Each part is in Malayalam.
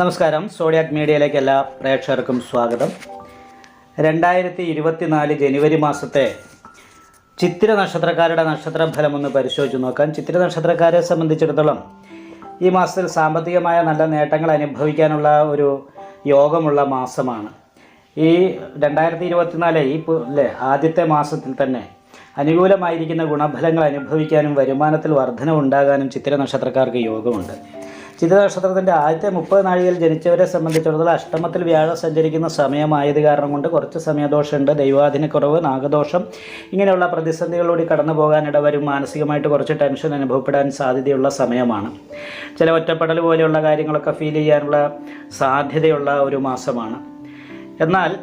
നമസ്കാരം. സോഡിയാക് മീഡിയയിലേക്ക് എല്ലാ പ്രേക്ഷകർക്കും സ്വാഗതം. രണ്ടായിരത്തി ഇരുപത്തിനാല് ജനുവരി മാസത്തെ ചിത്തിര നക്ഷത്രക്കാരുടെ നക്ഷത്രഫലം ഒന്ന് പരിശോധിച്ച് നോക്കാം. ചിത്തിര നക്ഷത്രക്കാരെ സംബന്ധിച്ചിടത്തോളം ഈ മാസത്തിൽ സാമ്പത്തികമായ നല്ല നേട്ടങ്ങൾ അനുഭവിക്കാനുള്ള ഒരു യോഗമുള്ള മാസമാണ്. ഈ രണ്ടായിരത്തി ഇരുപത്തിനാല് ഈ ആദ്യത്തെ മാസത്തിൽ തന്നെ അനുകൂലമായിരിക്കുന്ന ഗുണഫലങ്ങൾ അനുഭവിക്കാനും വരുമാനത്തിൽ വർധന ഉണ്ടാകാനും ചിത്തിര നക്ഷത്രക്കാർക്ക് യോഗമുണ്ട്. ചിത്ര നക്ഷത്രത്തിന്റെ ആദ്യത്തെ മുപ്പത് നാഴികയിൽ ജനിച്ചവരെ സംബന്ധിച്ചിടത്തോളം അഷ്ടമത്തിൽ വ്യാഴം സഞ്ചരിക്കുന്ന സമയമായത് കാരണം കൊണ്ട് കുറച്ച് സമയദോഷമുണ്ട്. ദൈവാധീനക്കുറവ് നാഗദോഷം ഇങ്ങനെയുള്ള പ്രതിസന്ധികളിലൂടെ കടന്നു പോകാൻ ഇടവരും മാനസികമായിട്ട് കുറച്ച് ടെൻഷൻ അനുഭവപ്പെടാൻ സാധ്യതയുള്ള സമയമാണ്. ചില ഒറ്റപ്പെടൽ പോലെയുള്ള കാര്യങ്ങളൊക്കെ ഫീൽ ചെയ്യാനുള്ള സാധ്യതയുള്ള ഒരു മാസമാണ്. എന്നാൽ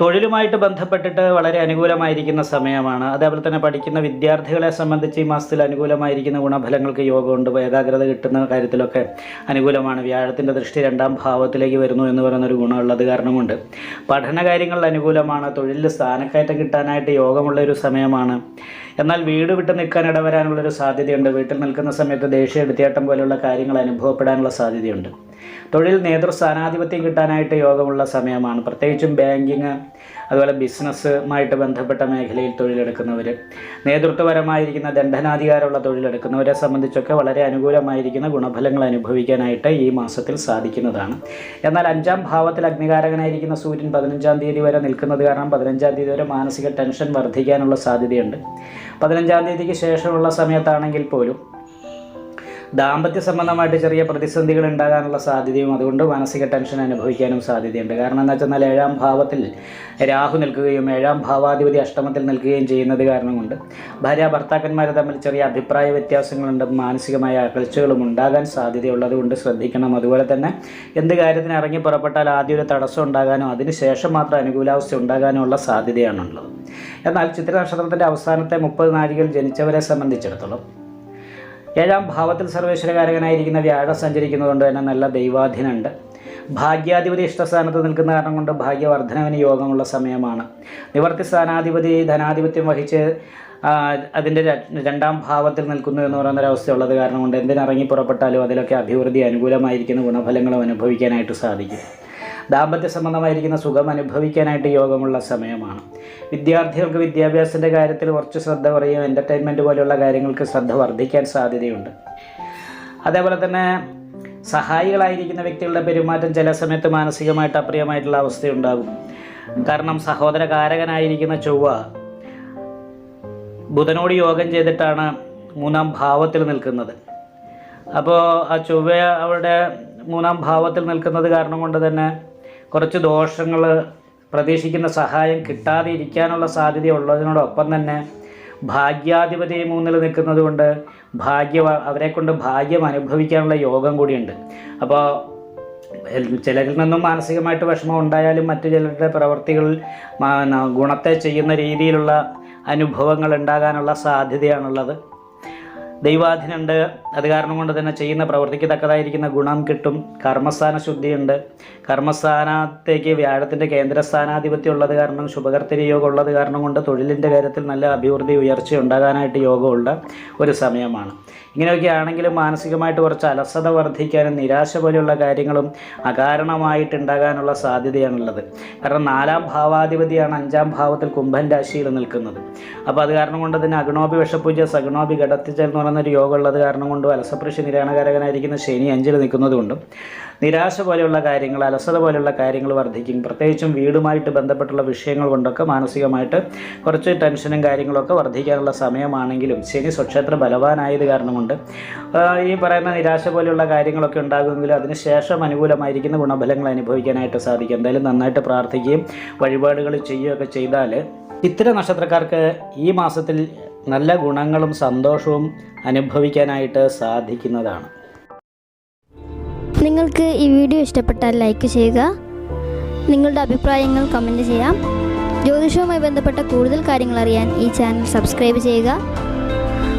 തൊഴിലുമായിട്ട് ബന്ധപ്പെട്ടിട്ട് വളരെ അനുകൂലമായിരിക്കുന്ന സമയമാണ്. അതേപോലെ തന്നെ പഠിക്കുന്ന വിദ്യാർത്ഥികളെ സംബന്ധിച്ച് ഈ മാസത്തിൽ അനുകൂലമായിരിക്കുന്ന ഗുണഫലങ്ങൾക്ക് യോഗമുണ്ട്. ഏകാഗ്രത കിട്ടുന്ന കാര്യത്തിലൊക്കെ അനുകൂലമാണ്. വ്യാഴത്തിന്റെ ദൃഷ്ടി രണ്ടാം ഭാവത്തിലേക്ക് വരുന്നു എന്ന് പറയുന്നൊരു ഗുണമുള്ളത് കാരണമുണ്ട്. പഠന കാര്യങ്ങളിൽ അനുകൂലമാണ്. തൊഴിലിൽ സ്ഥാനക്കയറ്റം കിട്ടാനായിട്ട് യോഗമുള്ള ഒരു സമയമാണ്. എന്നാൽ വീട് വിട്ട് നിൽക്കാൻ ഇടവരാനുള്ളൊരു സാധ്യതയുണ്ട്. വീട്ടിൽ നിൽക്കുന്ന സമയത്ത് ദേഷ്യ എടുത്തിയാട്ടം പോലെയുള്ള കാര്യങ്ങൾ അനുഭവപ്പെടാനുള്ള സാധ്യതയുണ്ട്. തൊഴിൽ നേതൃ സ്ഥാനാധിപത്യം കിട്ടാനായിട്ട് യോഗമുള്ള സമയമാണ്. പ്രത്യേകിച്ചും ബാങ്കിങ് അതുപോലെ ബിസിനസ്സുമായിട്ട് ബന്ധപ്പെട്ട മേഖലയിൽ തൊഴിലെടുക്കുന്നവർ നേതൃത്വപരമായിരിക്കുന്ന ദണ്ഡനാധികാരമുള്ള തൊഴിലെടുക്കുന്നവരെ സംബന്ധിച്ചൊക്കെ വളരെ അനുകൂലമായിരിക്കുന്ന ഗുണഫലങ്ങൾ അനുഭവിക്കാനായിട്ട് ഈ മാസത്തിൽ സാധിക്കുന്നതാണ്. എന്നാൽ അഞ്ചാം ഭാവത്തിൽ അഗ്നികാരകനായിരിക്കുന്ന സൂര്യൻ പതിനഞ്ചാം തീയതി വരെ നിൽക്കുന്നത് കാരണം പതിനഞ്ചാം തീയതി വരെ മാനസിക ടെൻഷൻ വർദ്ധിക്കാനുള്ള സാധ്യതയുണ്ട്. പതിനഞ്ചാം തീയതിക്ക് ശേഷമുള്ള സമയത്താണെങ്കിൽ പോലും ദാമ്പത്യ സംബന്ധമായിട്ട് ചെറിയ പ്രതിസന്ധികൾ ഉണ്ടാകാനുള്ള സാധ്യതയും അതുകൊണ്ട് മാനസിക ടെൻഷൻ അനുഭവിക്കാനും സാധ്യതയുണ്ട്. കാരണം എന്താ വെച്ചാൽ ഏഴാം ഭാവത്തിൽ രാഹു നിൽക്കുകയും ഏഴാം ഭാവാധിപതി അഷ്ടമത്തിൽ നിൽക്കുകയും ചെയ്യുന്നത് കാരണം കൊണ്ട് ഭാര്യ ഭർത്താക്കന്മാർ തമ്മിൽ ചെറിയ അഭിപ്രായ വ്യത്യാസങ്ങളുണ്ട് മാനസികമായ അകൽച്ചകളും ഉണ്ടാകാൻ സാധ്യതയുള്ളത് കൊണ്ട് ശ്രദ്ധിക്കണം. അതുപോലെ തന്നെ എന്ത് കാര്യത്തിന് ഇറങ്ങി പുറപ്പെട്ടാൽ ആദ്യം ഒരു തടസ്സം ഉണ്ടാകാനോ അതിനുശേഷം മാത്രം അനുകൂലാവസ്ഥ ഉണ്ടാകാനോ ഉള്ള സാധ്യതയാണുള്ളത് എന്നാൽ ചിത്ര നക്ഷത്രത്തിന്റെ അവസാനത്തെ മുപ്പത് നാഴികയിൽ ജനിച്ചവരെ സംബന്ധിച്ചിടത്തോളം ഏഴാം ഭാവത്തിൽ സർവേശ്വരകാരകനായിരിക്കുന്ന വ്യാഴം സഞ്ചരിക്കുന്നതുകൊണ്ട് തന്നെ നല്ല ദൈവാധീനമുണ്ട്. ഭാഗ്യാധിപതി ഇഷ്ടസ്ഥാനത്ത് നിൽക്കുന്ന കാരണം കൊണ്ട് ഭാഗ്യവർദ്ധനവിന് യോഗമുള്ള സമയമാണ്. നിവർത്തി സ്ഥാനാധിപതി ധനാധിപത്യം വഹിച്ച് അതിന്റെ രണ്ടാം ഭാവത്തിൽ നിൽക്കുന്നു എന്ന് പറയുന്ന ഒരവസ്ഥയുള്ളത് കാരണം കൊണ്ട് എന്തിനിറങ്ങി പുറപ്പെട്ടാലും അതിലൊക്കെ അഭിവൃദ്ധി അനുകൂലമായിരിക്കുന്ന ഗുണഫലങ്ങളും അനുഭവിക്കാനായിട്ട് സാധിക്കും. ദാമ്പത്യ സംബന്ധമായിരിക്കുന്ന സുഖം അനുഭവിക്കാനായിട്ട് യോഗമുള്ള സമയമാണ്. വിദ്യാർത്ഥികൾക്ക് വിദ്യാഭ്യാസത്തിന്റെ കാര്യത്തിൽ കുറച്ച് ശ്രദ്ധ കുറയും എന്റർടൈൻമെന്റ് പോലെയുള്ള കാര്യങ്ങൾക്ക് ശ്രദ്ധ വർദ്ധിക്കാൻ സാധ്യതയുണ്ട്. അതേപോലെ തന്നെ സഹായികളായിരിക്കുന്ന വ്യക്തികളുടെ പെരുമാറ്റം ചില സമയത്ത് മാനസികമായിട്ട് അപ്രിയമായിട്ടുള്ള അവസ്ഥയുണ്ടാകും. കാരണം സഹോദരകാരകനായിരിക്കുന്ന ചൊവ്വ ബുധനോട് യോഗം ചെയ്തിട്ടാണ് മൂന്നാം ഭാവത്തിൽ നിൽക്കുന്നത്. അപ്പോൾ ആ ചൊവ്വ അവരുടെ മൂന്നാം ഭാവത്തിൽ നിൽക്കുന്നത് കാരണം കൊണ്ട് തന്നെ കുറച്ച് ദോഷങ്ങൾ പ്രതീക്ഷിക്കുന്ന സഹായം കിട്ടാതെ ഇരിക്കാനുള്ള സാധ്യത ഉള്ളതിനോടൊപ്പം തന്നെ ഭാഗ്യാധിപതി മൂന്നിൽ നിൽക്കുന്നത് കൊണ്ട് ഭാഗ്യ അവരെ കൊണ്ട് ഭാഗ്യം അനുഭവിക്കാനുള്ള യോഗം കൂടിയുണ്ട്. അപ്പോൾ ചിലരിൽ നിന്നും മാനസികമായിട്ട് വിഷമം ഉണ്ടായാലും മറ്റു ചിലരുടെ പ്രവർത്തികളിൽ ഗുണത്തെ ചെയ്യുന്ന രീതിയിലുള്ള അനുഭവങ്ങൾ ഉണ്ടാകാനുള്ള സാധ്യതയാണുള്ളത്. ദൈവാധീനുണ്ട് അത് കാരണം കൊണ്ട് തന്നെ ചെയ്യുന്ന പ്രവൃത്തിക്ക് തക്കതായിരിക്കുന്ന ഗുണം കിട്ടും. കർമ്മസ്ഥാന ശുദ്ധിയുണ്ട്. കർമ്മസ്ഥാനത്തേക്ക് വ്യാഴത്തിന്റെ കേന്ദ്രസ്ഥാനാധിപത്യം ഉള്ളത് കാരണം ശുഭകർത്തരി യോഗം ഉള്ളത് കാരണം കൊണ്ട് തൊഴിലിന്റെ കാര്യത്തിൽ നല്ല അഭിവൃദ്ധി ഉയർച്ച ഉണ്ടാകാനായിട്ട് യോഗമുള്ള ഒരു സമയമാണ്. ഇങ്ങനെയൊക്കെ ആണെങ്കിലും മാനസികമായിട്ട് കുറച്ച് അലസത വർദ്ധിക്കാനും നിരാശ പോലെയുള്ള കാര്യങ്ങളും അകാരണമായിട്ടുണ്ടാകാനുള്ള സാധ്യതയാണുള്ളത്. കാരണം നാലാം ഭാവാധിപതിയാണ് അഞ്ചാം ഭാവത്തിൽ കുംഭൻ രാശിയിൽ നിൽക്കുന്നത്. അപ്പോൾ അത് കാരണം കൊണ്ട് തന്നെ അഗ്നോപി വിഷപൂജ സഗ്നോപി ഘടത്തിച്ചൽ എന്ന് പറയുന്ന ഒരു യോഗം ഉള്ളത് കാരണം കൊണ്ടും അലസപൃഷി നിരാണകാരകനായിരിക്കുന്ന ശനി അഞ്ചിൽ നിൽക്കുന്നതുകൊണ്ടും നിരാശ പോലെയുള്ള കാര്യങ്ങൾ അലസത പോലെയുള്ള കാര്യങ്ങൾ വർദ്ധിക്കും. പ്രത്യേകിച്ചും വീടുമായിട്ട് ബന്ധപ്പെട്ടുള്ള വിഷയങ്ങൾ കൊണ്ടൊക്കെ മാനസികമായിട്ട് കുറച്ച് ടെൻഷനും കാര്യങ്ങളൊക്കെ വർദ്ധിക്കാനുള്ള സമയമാണെങ്കിലും ശനി സ്വക്ഷേത്ര ബലവാനായത് കാരണം കൊണ്ട് ആ, ഈ പറയുന്ന നിരാശ പോലെയുള്ള കാര്യങ്ങളൊക്കെ ഉണ്ടാകുമെങ്കിലും അതിനുശേഷം അനുകൂലമായിരിക്കുന്ന ഗുണഫലങ്ങൾ അനുഭവിക്കാനായിട്ട് സാധിക്കും. എന്തായാലും നന്നായിട്ട് പ്രാർത്ഥിക്കുകയും വഴിപാടുകൾ ചെയ്യുകയൊക്കെ ചെയ്താൽ ഇത്തരം നക്ഷത്രക്കാർക്ക് ഈ മാസത്തിൽ നല്ല ഗുണങ്ങളും സന്തോഷവും അനുഭവിക്കാനായിട്ട് സാധിക്കുന്നതാണ്. നിങ്ങൾക്ക് ഈ വീഡിയോ ഇഷ്ടപ്പെട്ടാൽ ലൈക്ക് ചെയ്യുക. നിങ്ങളുടെ അഭിപ്രായങ്ങൾ കമന്റ് ചെയ്യാം. ജ്യോതിഷവുമായി ബന്ധപ്പെട്ട കൂടുതൽ കാര്യങ്ങൾ അറിയാൻ ഈ ചാനൽ സബ്സ്ക്രൈബ് ചെയ്യുക.